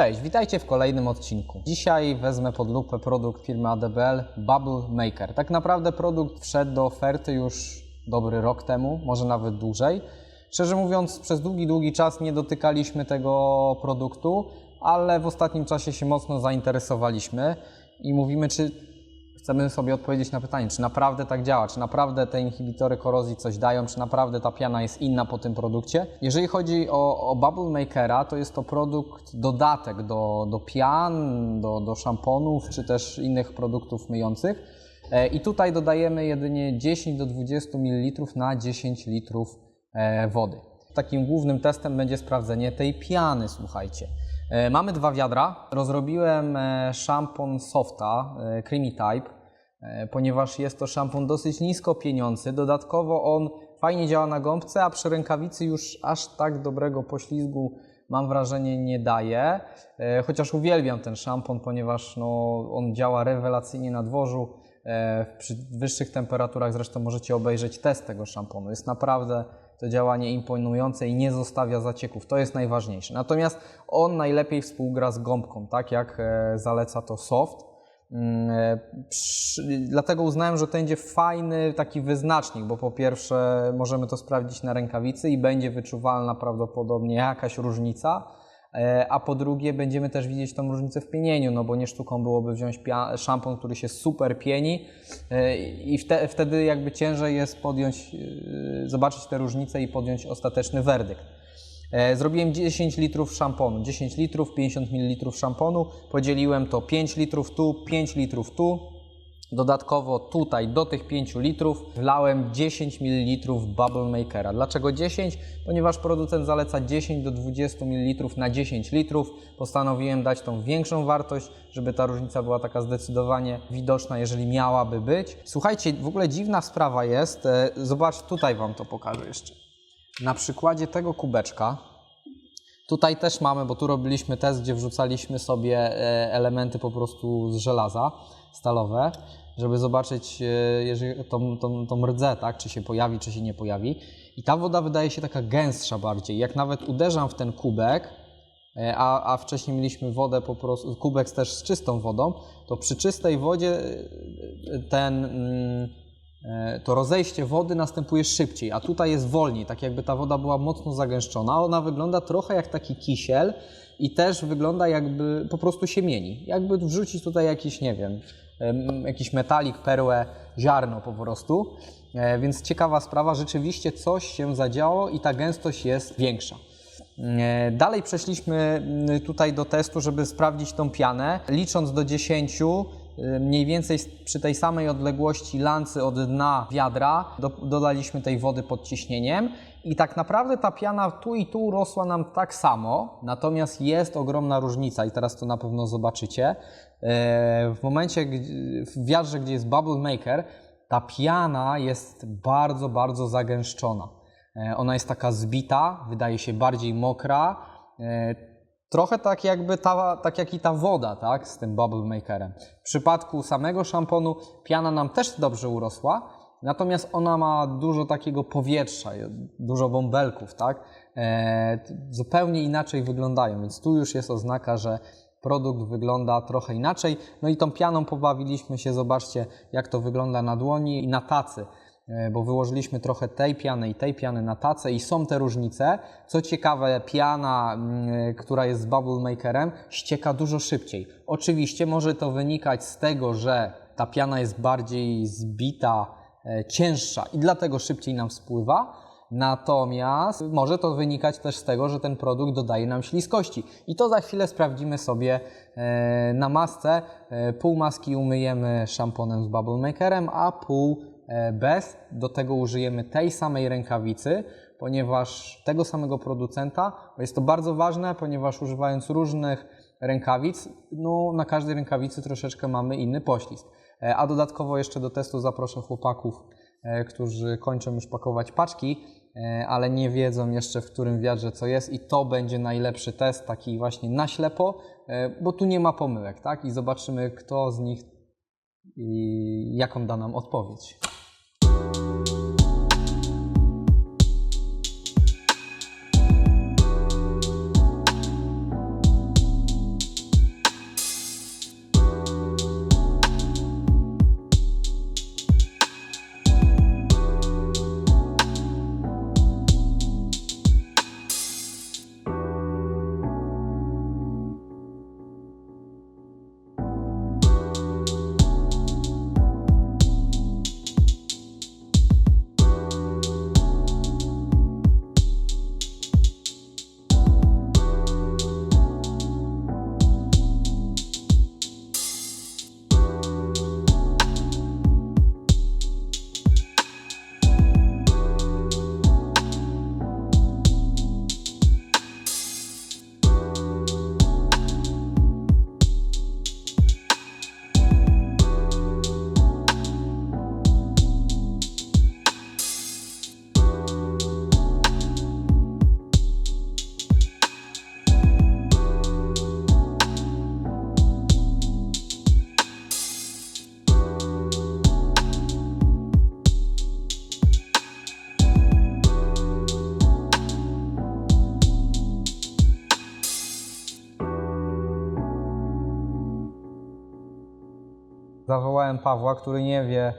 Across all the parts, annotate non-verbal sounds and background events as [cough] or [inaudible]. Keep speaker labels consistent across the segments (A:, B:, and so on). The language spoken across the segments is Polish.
A: Cześć, witajcie w kolejnym odcinku. Dzisiaj wezmę pod lupę produkt firmy ADBL Bubble Maker. Tak naprawdę produkt wszedł do oferty już dobry rok temu, może nawet dłużej. Szczerze mówiąc, przez długi, długi czas nie dotykaliśmy tego produktu, ale w ostatnim czasie się mocno zainteresowaliśmy i mówimy, czy chcemy sobie odpowiedzieć na pytanie, czy naprawdę tak działa, czy naprawdę te inhibitory korozji coś dają, czy naprawdę ta piana jest inna po tym produkcie. Jeżeli chodzi o, o Bubble Makera, to jest to produkt, dodatek do, do pian, do, do szamponów, czy też innych produktów myjących. E, I tutaj dodajemy jedynie 10 do 20 ml na 10 litrów e, wody. Takim głównym testem będzie sprawdzenie tej piany, słuchajcie. E, Mamy dwa wiadra. Rozrobiłem szampon Softa Creamy Type, ponieważ jest to szampon dosyć nisko pieniący. Dodatkowo on fajnie działa na gąbce, a przy rękawicy już aż tak dobrego poślizgu mam wrażenie nie daje. E, Chociaż uwielbiam ten szampon, ponieważ no, on działa rewelacyjnie na dworzu. E, Przy wyższych temperaturach zresztą możecie obejrzeć test tego szamponu. Jest naprawdę to działanie imponujące i nie zostawia zacieków. To jest najważniejsze. Natomiast on najlepiej współgra z gąbką, tak jak e, zaleca to soft. Mm, e, Dlatego uznałem, że to będzie fajny taki wyznacznik, bo po pierwsze możemy to sprawdzić na rękawicy i będzie wyczuwalna prawdopodobnie jakaś różnica, e, a po drugie będziemy też widzieć tą różnicę w pienieniu, no bo nie sztuką byłoby wziąć szampon, który się super pieni e, i wte- wtedy jakby ciężej jest podjąć, zobaczyć te różnice i podjąć ostateczny werdykt. E, Zrobiłem 10 litrów szamponu, 10 litrów, 50 ml szamponu, podzieliłem to 5 litrów tu, 5 litrów tu. Dodatkowo tutaj do tych 5 litrów wlałem 10 ml Bubble Makera. Dlaczego 10? Ponieważ producent zaleca 10 do 20 ml na 10 litrów. Postanowiłem dać tą większą wartość, żeby ta różnica była taka zdecydowanie widoczna, jeżeli miałaby być. Słuchajcie, w ogóle dziwna sprawa jest. e, Zobacz, tutaj Wam to pokażę jeszcze. Na przykładzie tego kubeczka, tutaj też mamy, bo tu robiliśmy test, gdzie wrzucaliśmy sobie e, elementy po prostu z żelaza stalowe, żeby zobaczyć, e, jeżeli tą, tą, tą rdzę, tak, czy się pojawi, czy się nie pojawi. I ta woda wydaje się taka gęstsza bardziej. Jak nawet uderzam w ten kubek, e, a, a wcześniej mieliśmy wodę po prostu, kubek też z czystą wodą, to przy czystej wodzie ten, mm, to rozejście wody następuje szybciej, a tutaj jest wolniej, tak jakby ta woda była mocno zagęszczona. Ona wygląda trochę jak taki kisiel i też wygląda jakby po prostu się mieni. Jakby wrzucić tutaj jakiś, nie wiem, em, jakiś metalik, perłę, ziarno po prostu. E, Więc ciekawa sprawa, rzeczywiście coś się zadziało i ta gęstość jest większa. E, Dalej przeszliśmy mm, tutaj do testu, żeby sprawdzić tą pianę. Licząc do 10, y, mniej więcej przy tej samej odległości lancy od dna wiadra do, dodaliśmy tej wody pod ciśnieniem i tak naprawdę ta piana tu i tu rosła nam tak samo, natomiast jest ogromna różnica i teraz to na pewno zobaczycie. E, W momencie, w wiadrze, gdzie jest bubble maker, ta piana jest bardzo, bardzo zagęszczona. E, Ona jest taka zbita, wydaje się bardziej mokra. Trochę tak jakby ta, tak jak i ta woda, tak, z tym bubble makerem. W przypadku samego szamponu piana nam też dobrze urosła, natomiast ona ma dużo takiego powietrza, dużo bąbelków, tak. E, zupełnie inaczej wyglądają, więc tu już jest oznaka, że produkt wygląda trochę inaczej. No i tą pianą pobawiliśmy się, zobaczcie jak to wygląda na dłoni i na tacy. E, bo wyłożyliśmy trochę tej piany i tej piany na tacę i są te różnice. Co ciekawe, piana, mm, która jest z bubble makerem, ścieka dużo szybciej. Oczywiście może to wynikać z tego, że ta piana jest bardziej zbita, e, cięższa i dlatego szybciej nam spływa. Natomiast może to wynikać też z tego, że ten produkt dodaje nam śliskości. I to za chwilę sprawdzimy sobie e, na masce. E, Pół maski umyjemy szamponem z Bubble Makerem, a pół e, bez. Do tego użyjemy tej samej rękawicy, ponieważ tego samego producenta. Jest to bardzo ważne, ponieważ używając różnych rękawic, no na każdej rękawicy troszeczkę mamy inny poślizg. E, A dodatkowo jeszcze do testu zaproszę chłopaków, e, którzy kończą już pakować paczki, e, ale nie wiedzą jeszcze w którym wiadrze co jest i to będzie najlepszy test, taki właśnie na ślepo, e, bo tu nie ma pomyłek, tak? I zobaczymy kto z nich i jaką da nam odpowiedź. Zawołałem Pawła, który nie wie,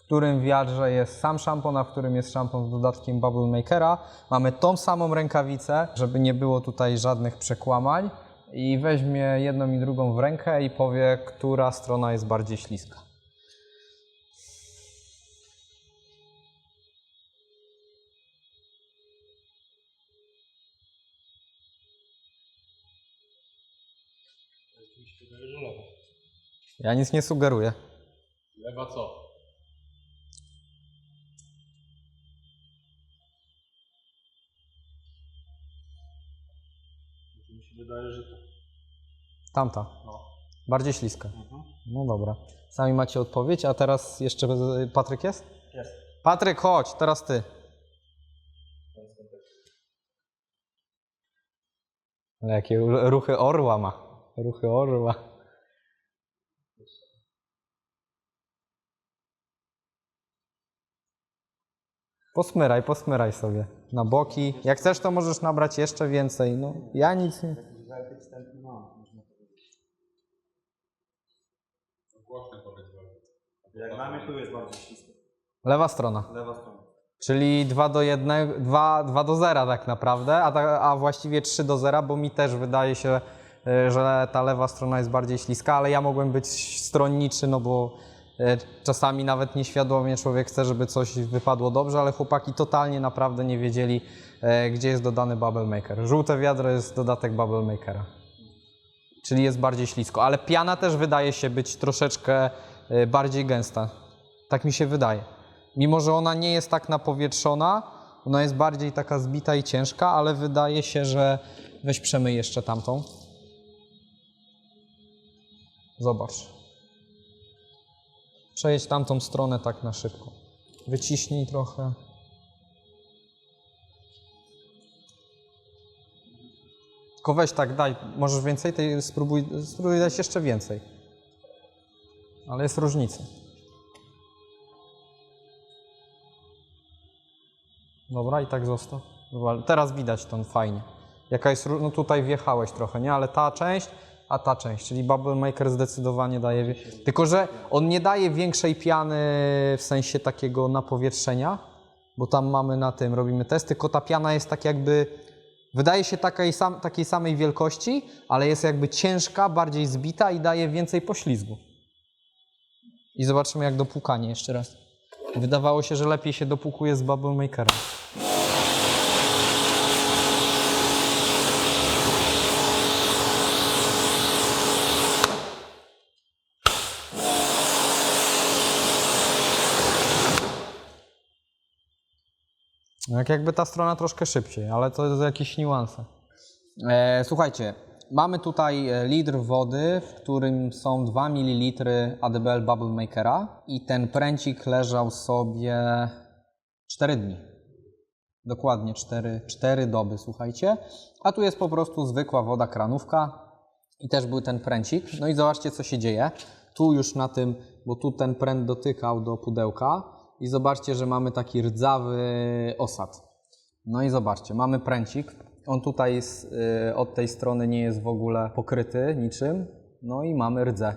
A: w którym wiadrze jest sam szampon, a w którym jest szampon z dodatkiem Bubble Makera. Mamy tą samą rękawicę, żeby nie było tutaj żadnych przekłamań. I weźmie jedną i drugą w rękę i powie, która strona jest bardziej śliska. Ja nic nie sugeruję.
B: Lewa co? Mi się wydaje, że to.
A: Tamta.
B: No.
A: Bardziej śliska.
B: Mhm.
A: No dobra. Sami macie odpowiedź, a teraz jeszcze Patryk jest?
B: Jest.
A: Patryk, chodź, teraz ty. Ale jakie ru- ruchy orła ma. Ruchy orła. Posmyraj, posmyraj sobie na boki. Jak chcesz, to możesz nabrać jeszcze więcej. No, ja nic nie.
C: Jak mnie tu jest bardziej ślisko.
A: Lewa strona.
C: Lewa strona.
A: Czyli 2 do 1, 2, 2 do 0 tak naprawdę, a, ta, a właściwie 3 do 0, bo mi też wydaje się, y, że ta lewa strona jest bardziej śliska, ale ja mogłem być stronniczy, no bo czasami nawet nieświadomie człowiek chce, żeby coś wypadło dobrze, ale chłopaki totalnie naprawdę nie wiedzieli, y, gdzie jest dodany Bubble Maker. Żółte wiadro jest dodatek Bubble Makera. Czyli jest bardziej ślisko, ale piana też wydaje się być troszeczkę y, bardziej gęsta. Tak mi się wydaje. Mimo, że ona nie jest tak napowietrzona, ona jest bardziej taka zbita i ciężka, ale wydaje się, że weź przemyj jeszcze tamtą. Zobacz. Przejedź tamtą stronę tak na szybko. Wyciśnij trochę. Tylko weź tak, daj, możesz więcej, tej, spróbuj, spróbuj dać jeszcze więcej. Ale jest różnica. Dobra, i tak zostaw. Dobra, Teraz widać to fajnie. Jaka jest, no tutaj wjechałeś trochę, nie? Ale ta część, a ta część, czyli Bubble Maker zdecydowanie daje, tylko że on nie daje większej piany w sensie takiego napowietrzenia, bo tam mamy na tym, robimy test, tylko ta piana jest tak jakby, wydaje się takiej, sam, takiej samej wielkości, ale jest jakby ciężka, bardziej zbita i daje więcej poślizgu. I zobaczymy jak dopłukanie jeszcze raz. Wydawało się, że lepiej się dopłukuje z Bubble Makerem. Jak jakby ta strona troszkę szybciej, ale to jest jakieś niuanse. E, słuchajcie, mamy tutaj e, litr wody, w którym są 2 ml ADBL Bubble Makera i ten pręcik leżał sobie 4 dni. Dokładnie 4, 4 doby, słuchajcie. A tu jest po prostu zwykła woda kranówka i też był ten pręcik. No i zobaczcie, co się dzieje. Tu już na tym, bo tu ten pręt dotykał do pudełka i zobaczcie, że mamy taki rdzawy osad. No i zobaczcie, mamy pręcik. On tutaj z, y, od tej strony nie jest w ogóle pokryty niczym. No i mamy rdzę.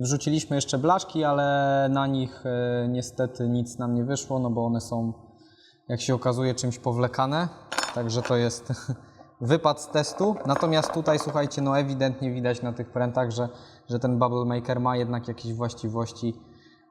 A: Wrzuciliśmy jeszcze blaszki, ale na nich y, niestety nic nam nie wyszło, no bo one są, jak się okazuje, czymś powlekane. Także to jest [laughs] wypad z testu. Natomiast tutaj, słuchajcie, no ewidentnie widać na tych prętach, że, że ten Bubble Maker ma jednak jakieś właściwości,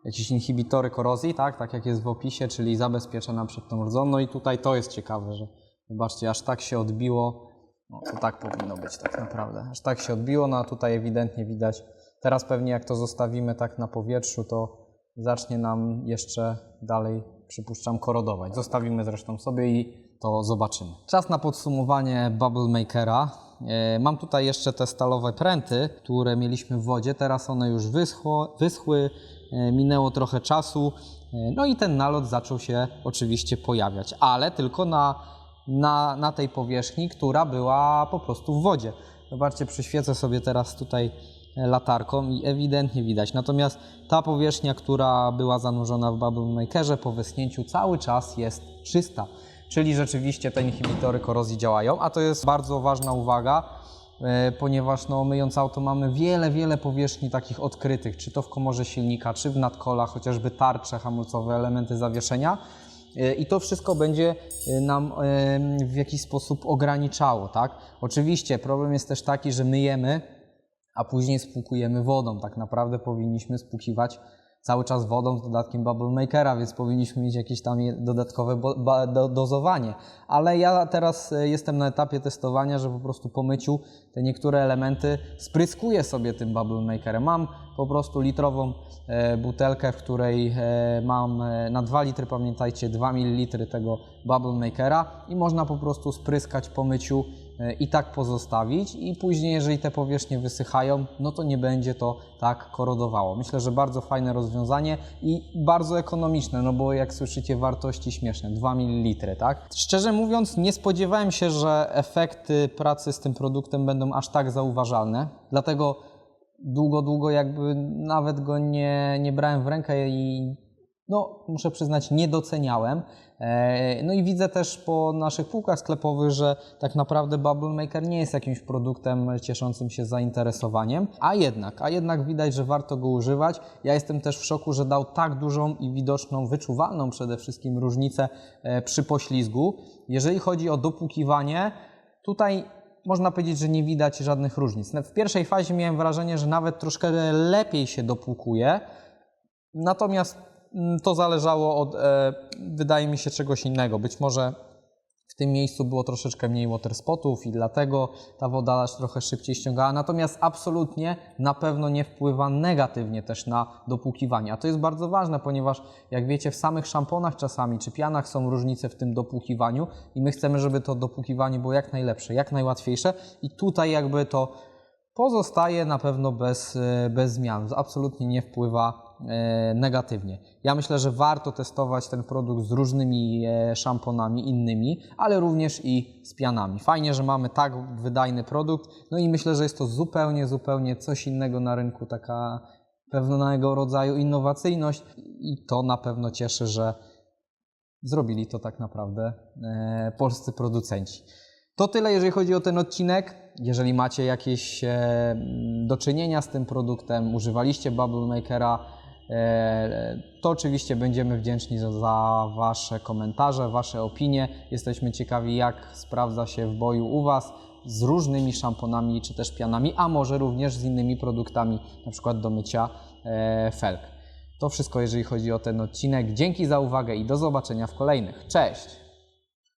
A: jakieś inhibitory korozji, tak? tak jak jest w opisie, czyli zabezpiecza nam przed tą rdzą. No i tutaj to jest ciekawe, że zobaczcie, aż tak się odbiło. No to tak powinno być tak naprawdę. Aż tak się odbiło, no a tutaj ewidentnie widać. Teraz pewnie jak to zostawimy tak na powietrzu, to zacznie nam jeszcze dalej, przypuszczam, korodować. Zostawimy zresztą sobie i to zobaczymy. Czas na podsumowanie Bubble Makera. E, Mam tutaj jeszcze te stalowe pręty, które mieliśmy w wodzie. Teraz one już wyschło, wyschły, e, minęło trochę czasu. e, No i ten nalot zaczął się oczywiście pojawiać, ale tylko na, na, na tej powierzchni, która była po prostu w wodzie. Zobaczcie, przyświecę sobie teraz tutaj latarką i ewidentnie widać. Natomiast ta powierzchnia, która była zanurzona w Bubble Makerze po wyschnięciu cały czas jest czysta. Czyli rzeczywiście te inhibitory korozji działają, a to jest bardzo ważna uwaga, e, ponieważ no, myjąc auto mamy wiele, wiele powierzchni takich odkrytych, czy to w komorze silnika, czy w nadkolach, chociażby tarcze hamulcowe, elementy zawieszenia. E, I to wszystko będzie e, nam w jakiś sposób ograniczało, tak? Oczywiście problem jest też taki, że myjemy, a później spłukujemy wodą. Tak naprawdę powinniśmy spłukiwać cały czas wodą z dodatkiem bubble makera, więc powinniśmy mieć jakieś tam dodatkowe do, dozowanie. Ale ja teraz e, jestem na etapie testowania, że po prostu po myciu te niektóre elementy spryskuję sobie tym bubble makerem. Mam po prostu litrową e, butelkę, w której e, mam na 2 litry, pamiętajcie, 2 ml tego bubble makera i można po prostu spryskać po myciu i tak pozostawić i później, jeżeli te powierzchnie wysychają, no to nie będzie to tak korodowało. Myślę, że bardzo fajne rozwiązanie i bardzo ekonomiczne, no bo jak słyszycie wartości śmieszne, 2 ml, tak? Szczerze mówiąc, nie spodziewałem się, że efekty pracy z tym produktem będą aż tak zauważalne, dlatego długo, długo jakby nawet go nie, nie brałem w rękę i no, muszę przyznać, nie doceniałem. E, No i widzę też po naszych półkach sklepowych, że tak naprawdę Bubble Maker nie jest jakimś produktem cieszącym się zainteresowaniem, a jednak, a jednak widać, że warto go używać. Ja jestem też w szoku, że dał tak dużą i widoczną, wyczuwalną przede wszystkim różnicę e, przy poślizgu. Jeżeli chodzi o dopłukiwanie, tutaj można powiedzieć, że nie widać żadnych różnic. W pierwszej fazie miałem wrażenie, że nawet troszkę lepiej się dopłukuje, Natomiast to zależało od, e, wydaje mi się, czegoś innego. Być może w tym miejscu było troszeczkę mniej waterspotów i dlatego ta woda trochę szybciej ściągała. Natomiast absolutnie na pewno nie wpływa negatywnie też na dopłukiwanie. A to jest bardzo ważne, ponieważ jak wiecie, w samych szamponach czasami czy pianach są różnice w tym dopłukiwaniu i my chcemy, żeby to dopłukiwanie było jak najlepsze, jak najłatwiejsze i tutaj jakby to pozostaje na pewno bez, e, bez zmian. Absolutnie nie wpływa negatywnie. Ja myślę, że warto testować ten produkt z różnymi e, szamponami innymi, ale również i z pianami. Fajnie, że mamy tak wydajny produkt, no i myślę, że jest to zupełnie, zupełnie coś innego na rynku, taka pewnego rodzaju innowacyjność i to na pewno cieszy, że zrobili to tak naprawdę e, polscy producenci. To tyle, jeżeli chodzi o ten odcinek. Jeżeli macie jakieś e, do czynienia z tym produktem, używaliście Bubble Makera, e, to oczywiście będziemy wdzięczni za, za Wasze komentarze, Wasze opinie. Jesteśmy ciekawi, jak sprawdza się w boju u Was z różnymi szamponami czy też pianami, a może również z innymi produktami, na przykład do mycia e, felg. To wszystko, jeżeli chodzi o ten odcinek. Dzięki za uwagę i do zobaczenia w kolejnych. Cześć!